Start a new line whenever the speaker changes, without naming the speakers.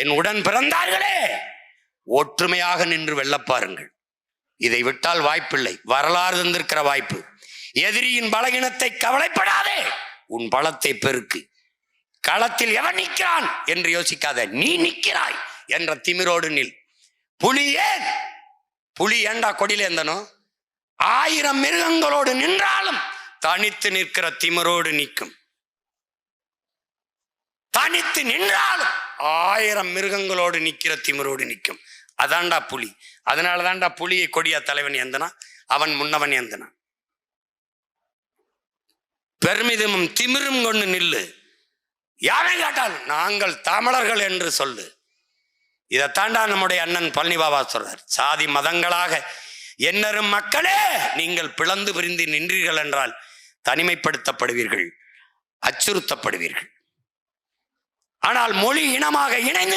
என் உடன் பிறந்தார்களே. ஒற்றுமையாக நின்று வெல்லப்பாருங்கள். இதை விட்டால் வாய்ப்பில்லை. வரலாறு தந்திருக்கிற வாய்ப்பு. எதிரியின் பலகீனத்தை கவலைப்படாதே. உன் பலத்தை பெருக்கு. களத்தில் எவன் நிற்கிறான் என்று யோசிக்காத நீ நிற்கிறாய் என்ற திமிரோடு நில். புலி ஏன்? புலி ஏண்டா கொடியில இருந்தனோ ஆயிரம் மிருகங்களோடு நின்றாலும் தனித்து நிற்கிற திமிரோடு நிற்கும். தனித்து நின்றாலும் ஆயிரம் மிருகங்களோடு நிற்கிற திமிரோடு நிற்கும் அதான்டா புலி. அதனால தான்டா புலியை கொடியா தலைவன் எந்தனா அவன் முன்னவன் எந்தனா பெருமிதமும் திமிரும் கொண்டு நில்லு. யாரை கேட்டாலும்? நாங்கள் தமிழர்கள் என்று சொல்லு. இதைத்தாண்டா நம்முடைய அண்ணன் பழனி பாபா சொல்றார். சாதி மதங்களாக என்னரும் மக்களே நீங்கள் பிளந்து பிரிந்து நின்றீர்கள் என்றால் தனிமைப்படுத்தப்படுவீர்கள் அச்சுறுத்தப்படுவீர்கள். ஆனால் மொழி இனமாக இணைந்து